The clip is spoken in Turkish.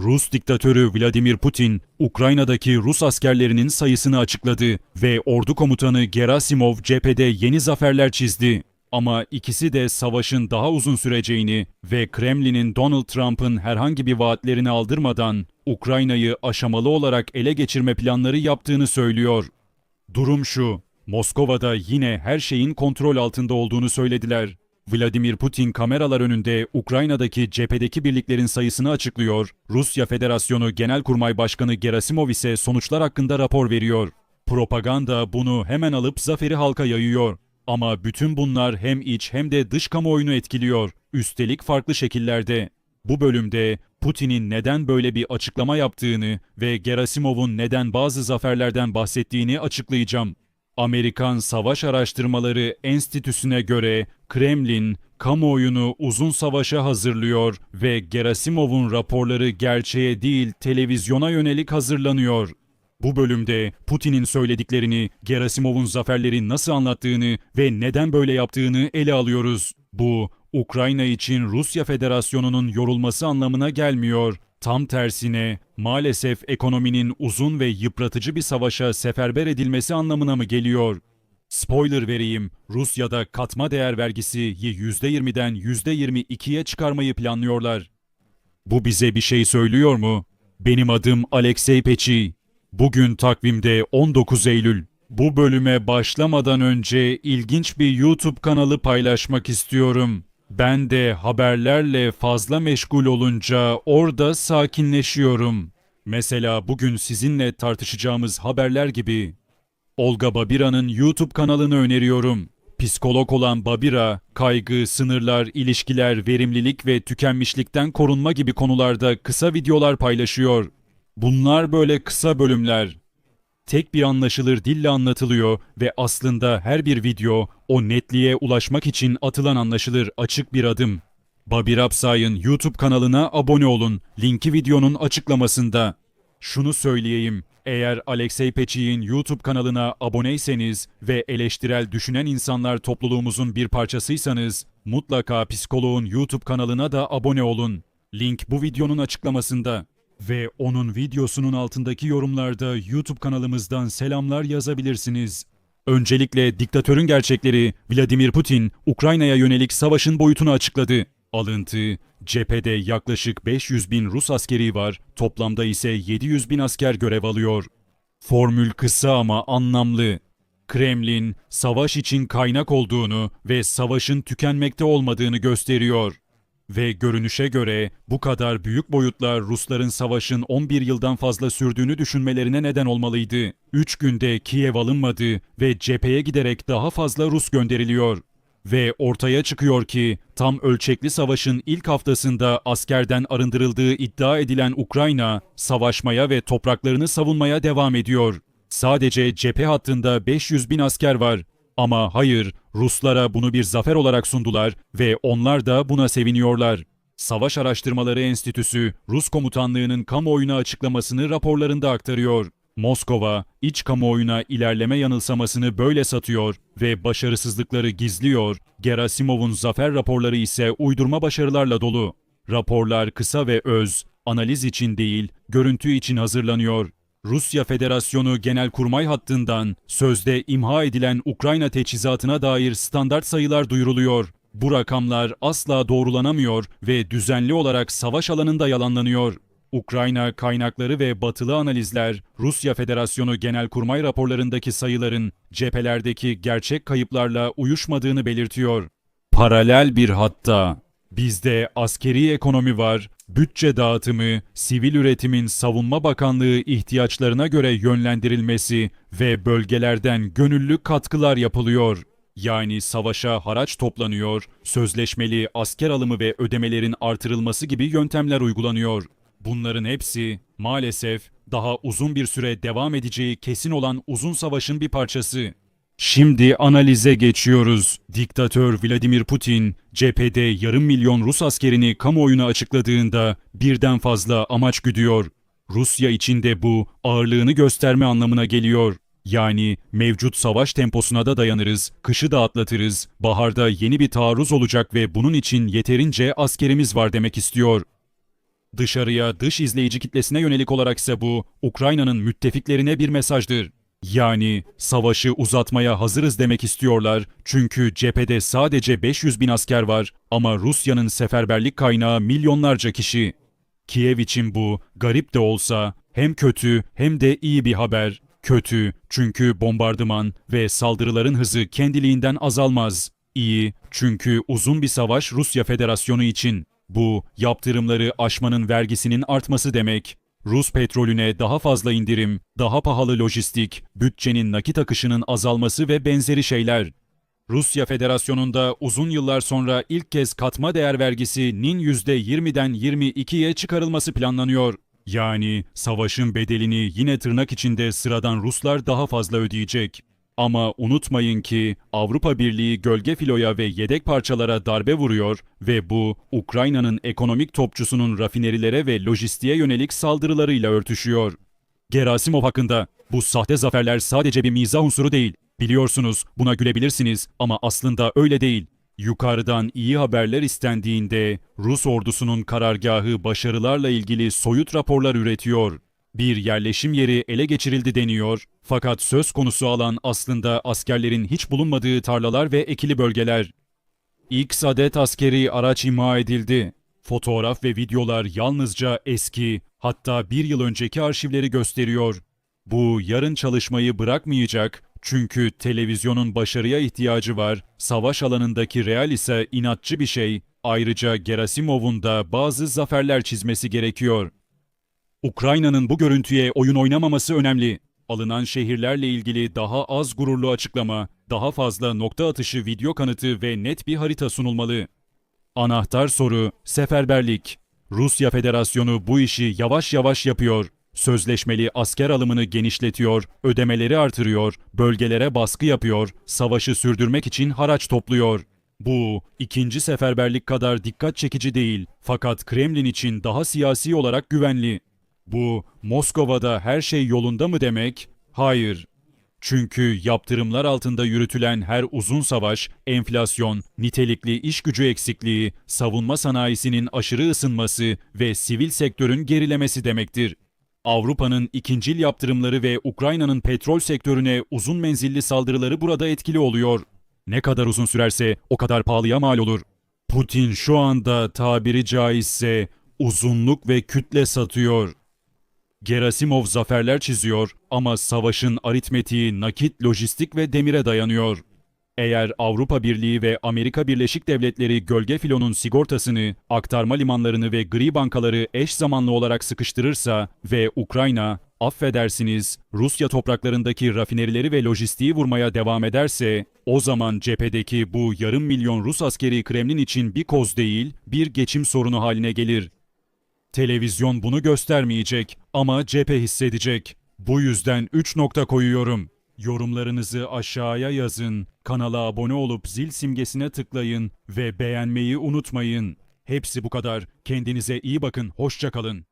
Rus diktatörü Vladimir Putin, Ukrayna'daki Rus askerlerinin sayısını açıkladı ve ordu komutanı Gerasimov cephede yeni zaferler çizdi. Ama ikisi de savaşın daha uzun süreceğini ve Kremlin'in Donald Trump'ın herhangi bir vaatlerini aldırmadan Ukrayna'yı aşamalı olarak ele geçirme planları yaptığını söylüyor. Durum şu, Moskova'da yine her şeyin kontrol altında olduğunu söylediler. Vladimir Putin kameralar önünde Ukrayna'daki cephedeki birliklerin sayısını açıklıyor. Rusya Federasyonu Genelkurmay Başkanı Gerasimov ise sonuçlar hakkında rapor veriyor. Propaganda bunu hemen alıp zaferi halka yayıyor. Ama bütün bunlar hem iç hem de dış kamuoyunu etkiliyor. Üstelik farklı şekillerde. Bu bölümde Putin'in neden böyle bir açıklama yaptığını ve Gerasimov'un neden bazı zaferlerden bahsettiğini açıklayacağım. Amerikan Savaş Araştırmaları Enstitüsü'ne göre Kremlin kamuoyunu uzun savaşa hazırlıyor ve Gerasimov'un raporları gerçeğe değil televizyona yönelik hazırlanıyor. Bu bölümde Putin'in söylediklerini, Gerasimov'un zaferleri nasıl anlattığını ve neden böyle yaptığını ele alıyoruz. Bu, Ukrayna için Rusya Federasyonu'nun yorulması anlamına gelmiyor. Tam tersine, maalesef ekonominin uzun ve yıpratıcı bir savaşa seferber edilmesi anlamına mı geliyor? Spoiler vereyim, Rusya'da katma değer vergisi %20'den %22'ye çıkarmayı planlıyorlar. Bu bize bir şey söylüyor mu? Benim adım Alexey Peçi. Bugün takvimde 19 Eylül. Bu bölüme başlamadan önce ilginç bir YouTube kanalı paylaşmak istiyorum. Ben de haberlerle fazla meşgul olunca orada sakinleşiyorum. Mesela bugün sizinle tartışacağımız haberler gibi. Olga Babira'nın YouTube kanalını öneriyorum. Psikolog olan Babira, kaygı, sınırlar, ilişkiler, verimlilik ve tükenmişlikten korunma gibi konularda kısa videolar paylaşıyor. Bunlar böyle kısa bölümler. Tek bir anlaşılır dille anlatılıyor ve aslında her bir video o netliğe ulaşmak için atılan anlaşılır açık bir adım. Babi Rapsay'ın YouTube kanalına abone olun. Linki videonun açıklamasında. Şunu söyleyeyim. Eğer Alexey Peçi'nin YouTube kanalına aboneyseniz ve eleştirel düşünen insanlar topluluğumuzun bir parçasıysanız mutlaka psikoloğun YouTube kanalına da abone olun. Link bu videonun açıklamasında. Ve onun videosunun altındaki yorumlarda YouTube kanalımızdan selamlar yazabilirsiniz. Öncelikle diktatörün gerçekleri Vladimir Putin Ukrayna'ya yönelik savaşın boyutunu açıkladı. Alıntı, cephede yaklaşık 500 bin Rus askeri var, toplamda ise 700 bin asker görev alıyor. Formül kısa ama anlamlı. Kremlin, savaş için kaynak olduğunu ve savaşın tükenmekte olmadığını gösteriyor. Ve görünüşe göre bu kadar büyük boyutlar Rusların savaşın 11 yıldan fazla sürdüğünü düşünmelerine neden olmalıydı. 3 günde Kiev alınmadı ve cepheye giderek daha fazla Rus gönderiliyor. Ve ortaya çıkıyor ki tam ölçekli savaşın ilk haftasında askerden arındırıldığı iddia edilen Ukrayna savaşmaya ve topraklarını savunmaya devam ediyor. Sadece cephe hattında 500 bin asker var. Ama hayır, Ruslara bunu bir zafer olarak sundular ve onlar da buna seviniyorlar. Savaş Araştırmaları Enstitüsü, Rus komutanlığının kamuoyuna açıklamasını raporlarında aktarıyor. Moskova, iç kamuoyuna ilerleme yanılsamasını böyle satıyor ve başarısızlıkları gizliyor. Gerasimov'un zafer raporları ise uydurma başarılarla dolu. Raporlar kısa ve öz, analiz için değil, görüntü için hazırlanıyor. Rusya Federasyonu Genelkurmay hattından sözde imha edilen Ukrayna teçhizatına dair standart sayılar duyuruluyor. Bu rakamlar asla doğrulanamıyor ve düzenli olarak savaş alanında yalanlanıyor. Ukrayna kaynakları ve batılı analizler Rusya Federasyonu Genelkurmay raporlarındaki sayıların cephelerdeki gerçek kayıplarla uyuşmadığını belirtiyor. Paralel bir hatta Bizde askeri ekonomi var, bütçe dağıtımı, sivil üretimin savunma bakanlığı ihtiyaçlarına göre yönlendirilmesi ve bölgelerden gönüllü katkılar yapılıyor. Yani savaşa haraç toplanıyor, sözleşmeli asker alımı ve ödemelerin artırılması gibi yöntemler uygulanıyor. Bunların hepsi maalesef daha uzun bir süre devam edeceği kesin olan uzun savaşın bir parçası. Şimdi analize geçiyoruz. Diktatör Vladimir Putin, cephede yarım milyon Rus askerini kamuoyuna açıkladığında birden fazla amaç güdüyor. Rusya içinde bu ağırlığını gösterme anlamına geliyor. Yani mevcut savaş temposuna da dayanırız, kışı da atlatırız, baharda yeni bir taarruz olacak ve bunun için yeterince askerimiz var demek istiyor. Dışarıya, dış izleyici kitlesine yönelik olaraksa bu, Ukrayna'nın müttefiklerine bir mesajdır. Yani savaşı uzatmaya hazırız demek istiyorlar çünkü cephede sadece 500 bin asker var ama Rusya'nın seferberlik kaynağı milyonlarca kişi. Kiev için bu, garip de olsa, hem kötü hem de iyi bir haber. Kötü çünkü bombardıman ve saldırıların hızı kendiliğinden azalmaz. İyi çünkü uzun bir savaş Rusya Federasyonu için. Bu, yaptırımları aşmanın vergisinin artması demek. Rus petrolüne daha fazla indirim, daha pahalı lojistik, bütçenin nakit akışının azalması ve benzeri şeyler. Rusya Federasyonu'nda uzun yıllar sonra ilk kez katma değer vergisinin %20'den 22'ye çıkarılması planlanıyor. Yani savaşın bedelini yine tırnak içinde sıradan Ruslar daha fazla ödeyecek. Ama unutmayın ki Avrupa Birliği gölge filoya ve yedek parçalara darbe vuruyor ve bu Ukrayna'nın ekonomik topçusunun rafinerilere ve lojistiğe yönelik saldırılarıyla örtüşüyor. Gerasimov hakkında bu sahte zaferler sadece bir mizah unsuru değil. Biliyorsunuz buna gülebilirsiniz ama aslında öyle değil. Yukarıdan iyi haberler istendiğinde Rus ordusunun karargahı başarılarla ilgili soyut raporlar üretiyor. Bir yerleşim yeri ele geçirildi deniyor fakat söz konusu alan aslında askerlerin hiç bulunmadığı tarlalar ve ekili bölgeler. X adet askeri araç imha edildi. Fotoğraf ve videolar yalnızca eski, hatta bir yıl önceki arşivleri gösteriyor. Bu yarın çalışmayı bırakmayacak çünkü televizyonun başarıya ihtiyacı var, savaş alanındaki real ise inatçı bir şey. Ayrıca Gerasimov'un da bazı zaferler çizmesi gerekiyor. Ukrayna'nın bu görüntüye oyun oynamaması önemli. Alınan şehirlerle ilgili daha az gururlu açıklama, daha fazla nokta atışı video kanıtı ve net bir harita sunulmalı. Anahtar soru seferberlik. Rusya Federasyonu bu işi yavaş yavaş yapıyor. Sözleşmeli asker alımını genişletiyor, ödemeleri artırıyor, bölgelere baskı yapıyor, savaşı sürdürmek için haraç topluyor. Bu ikinci seferberlik kadar dikkat çekici değil fakat Kremlin için daha siyasi olarak güvenli. Bu Moskova'da her şey yolunda mı demek? Hayır. Çünkü yaptırımlar altında yürütülen her uzun savaş, enflasyon, nitelikli iş gücü eksikliği, savunma sanayisinin aşırı ısınması ve sivil sektörün gerilemesi demektir. Avrupa'nın ikincil yaptırımları ve Ukrayna'nın petrol sektörüne uzun menzilli saldırıları burada etkili oluyor. Ne kadar uzun sürerse o kadar pahalıya mal olur. Putin şu anda tabiri caizse uzunluk ve kütle satıyor. Gerasimov zaferler çiziyor ama savaşın aritmetiği nakit, lojistik ve demire dayanıyor. Eğer Avrupa Birliği ve Amerika Birleşik Devletleri gölge filonun sigortasını, aktarma limanlarını ve gri bankaları eş zamanlı olarak sıkıştırırsa ve Ukrayna, affedersiniz, Rusya topraklarındaki rafinerileri ve lojistiği vurmaya devam ederse, o zaman cephedeki bu yarım milyon Rus askeri Kremlin için bir koz değil, bir geçim sorunu haline gelir. Televizyon bunu göstermeyecek ama cephe hissedecek. Bu yüzden 3 nokta koyuyorum. Yorumlarınızı aşağıya yazın, kanala abone olup zil simgesine tıklayın ve beğenmeyi unutmayın. Hepsi bu kadar. Kendinize iyi bakın, hoşça kalın.